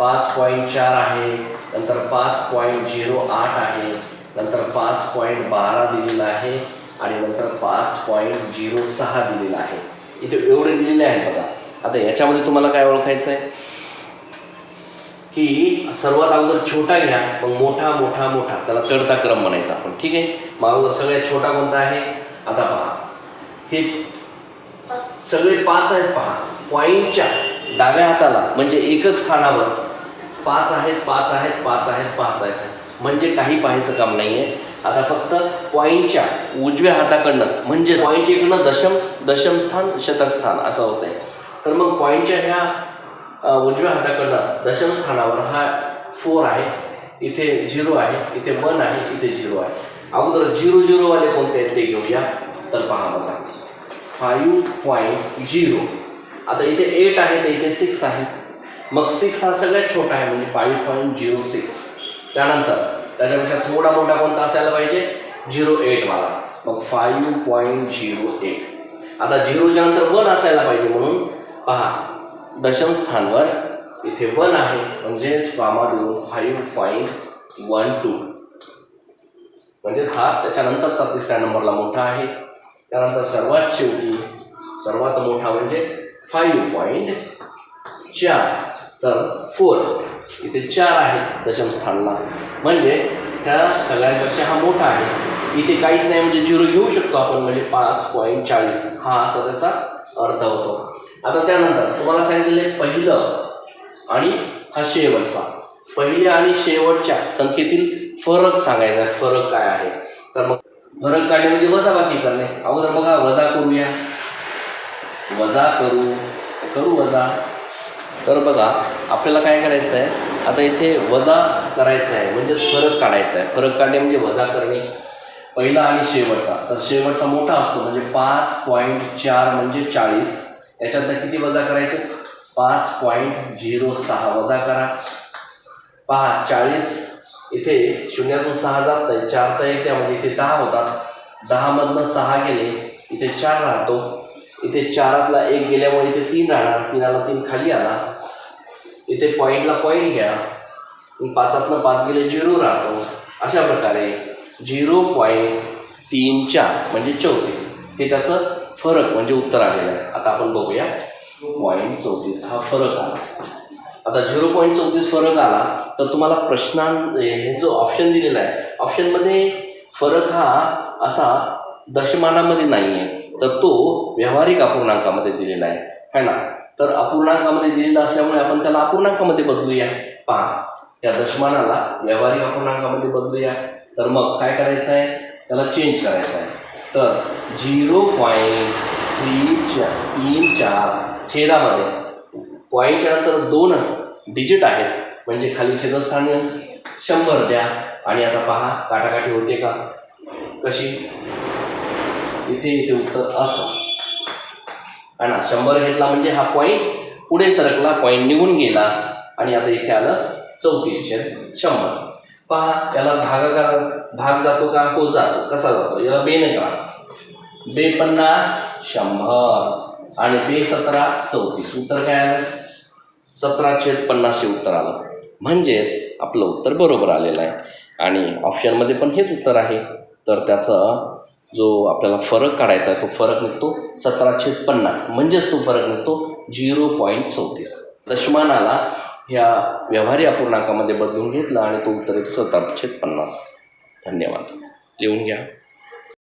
पाच पॉईंट चार आहे नंतर पाच पॉईंट झिरो आठ आहे नंतर पाच पॉईंट बारा दिलेला आहे आणि नंतर पाच पॉईंट झिरो सहा दिलेला आहे. इथे एवढे दिलेले आहेत बघा. आता याच्यामध्ये तुम्हाला काय ओळखायचं आहे की सर्वात अगोदर छोटा घ्या मग मोठा मोठा मोठा. त्याला चढता क्रम म्हणायचा आपण. ठीक आहे? मग अगोदर सगळ्यात छोटा कोणता आहे? आता पहा. हे सगळे पाच आहेत पहा. पॉईंटच्या डाव्या हाताला म्हणजे एकक स्थानावर पाच आहेत पाच आहेत पाच आहेत पाच आहेत. म्हणजे काही पाहायचं काम नाही आहे आता फक्त पॉईंटच्या उजव्या हाताकडनं म्हणजे पॉईंट इकडनं दशम दशम स्थान शतक स्थान असं होतं आहे तर मग पॉईंटच्या ह्या उजव्या हाताकडनं दशम स्थानावर हा फोर आहे. इथे झिरो आहे इथे वन आहे इथे झिरो आहे. अगोदर झिरो झिरोवाले कोणते आहेत ते घेऊया. तर पहा बघा. फाईव्ह पॉईंट झिरो आता इथे एट आहे तर इथे सिक्स आहे. मग सिक्स हा सगळ्यात छोटा आहे म्हणजे फाईव्ह पॉईंट झिरो सिक्स त्यानंतर त्याच्यापेक्षा थोडा मोठा कोणता असायला पाहिजे? झिरो एटवाला मग फाईव्ह पॉईंट झिरो एट आता झिरोच्या नंतर वन असायला पाहिजे म्हणून पहा दशम स्थानवर इथे वन आहे म्हणजेच पामादून फाईव्ह पॉईंट वन टू म्हणजेच हा त्याच्यानंतरचा तिसऱ्या नंबरला मोठा आहे. त्यानंतर सर्वात शेवटी सर्वात मोठा म्हणजे फाईव्ह पॉईंट चार. तर फोर्थ इथे चार आहे दशमस्थानला म्हणजे ह्या सगळ्यांपेक्षा हा मोठा आहे. इथे काहीच नाही म्हणजे झिरो घेऊ शकतो आपण म्हणजे पाच पॉईंट चाळीस. हा असा त्याचा अर्थ होतो. आता त्यानंतर तुम्हाला सांगितलेलं आहे पहिलं आणि हा शेवटचा. पहिल्या आणि शेवटच्या संख्येतील फरक सांगायचा आहे फरक काय आहे? तर मग फरक काढणे म्हणजे वजाबाकी करणे. अगोदर बघा वजा करूया. वजा करू. करू वजा. तर बघा आपल्याला काय करायचं आहे आता इथे वजा करायचं आहे म्हणजेच फरक काढायचा आहे फरक काढणे म्हणजे वजा करणे. पहिला आणि शेवटचा. तर शेवटचा मोठा असतो म्हणजे पाच पॉईंट चार म्हणजे चाळीस. याच्यातनं किती वजा करायचे? पाच पॉईंट झिरो सहा. वजा करा. पहा चाळीस इथे शून्यातून सहा जात नाही चारचा एक त्यामध्ये इथे दहा होतात. दहामधनं सहा गेले इथे चार राहतो. इथे चारातला एक गेल्यामुळे इथे तीन राहणार तीनाला तीन खाली आला इथे पॉईंटला पॉईंट घ्या. पाचातनं पाच गेले झिरो राहतो. अशा प्रकारे झिरो पॉईंट तीन चार म्हणजे चौतीस. हे त्याचं फरक म्हणजे उत्तर आलेलं आहे. आता आपण बघूया. पॉईंट चौतीस हा फरक आला. आता झिरो पॉईंट चौतीस फरक आला तर तुम्हाला प्रश्नां हे जो ऑप्शन दिलेला आहे ऑप्शनमध्ये फरक हा असा दशमानामध्ये नाही आहे तर तो व्यावहारिक अपूर्णांकामध्ये दिलेला आहे. है ना? तर अपूर्णांकामध्ये दिलेला असल्यामुळे आपण त्याला अपूर्णांकामध्ये बदलूया. पहा या दशमानाला व्यावहारिक अपूर्णांकामध्ये बदलूया. तर मग काय करायचं आहे? त्याला चेंज करायचं आहे. तर झिरो पॉईंट थ्री चार तीन चार छेदामध्ये पॉईंटच्या नंतर दोन डिजिट आहेत. म्हणजे खाली छेदस्थान शंभर द्या. आणि आता पहा काठाकाठी होते का? कशी? इथे इथे उत्तर असं. है ना शंभर घेतला म्हणजे हा पॉईंट पुढे सरकला पॉईंट निघून गेला. आणि आता इथे आलं चौतीसशे शंभर. पहा त्याला भागाकार भाग जातो का हो जातो. कसा जातो? याला बेने करा बे पन्नास शंभर. आणि बे सतरा चौतीस. उत्तर काय आलं? सतरा छेद पन्नासशे उत्तर आलं. म्हणजेच आपलं उत्तर बरोबर आलेलं आहे. आणि ऑप्शनमध्ये पण हेच उत्तर आहे. तर त्याचं जो आपल्याला फरक काढायचा आहे तो फरक निघतो सतरा पन्नास. म्हणजेच तो फरक निघतो झिरो पॉईंट चौतीस. दशमानाला ह्या व्यवहारी अपूर्णांकामध्ये बदलून घेतला आणि तो उत्तर येतो सतरा पन्नास. धन्यवाद. लिहून घ्या.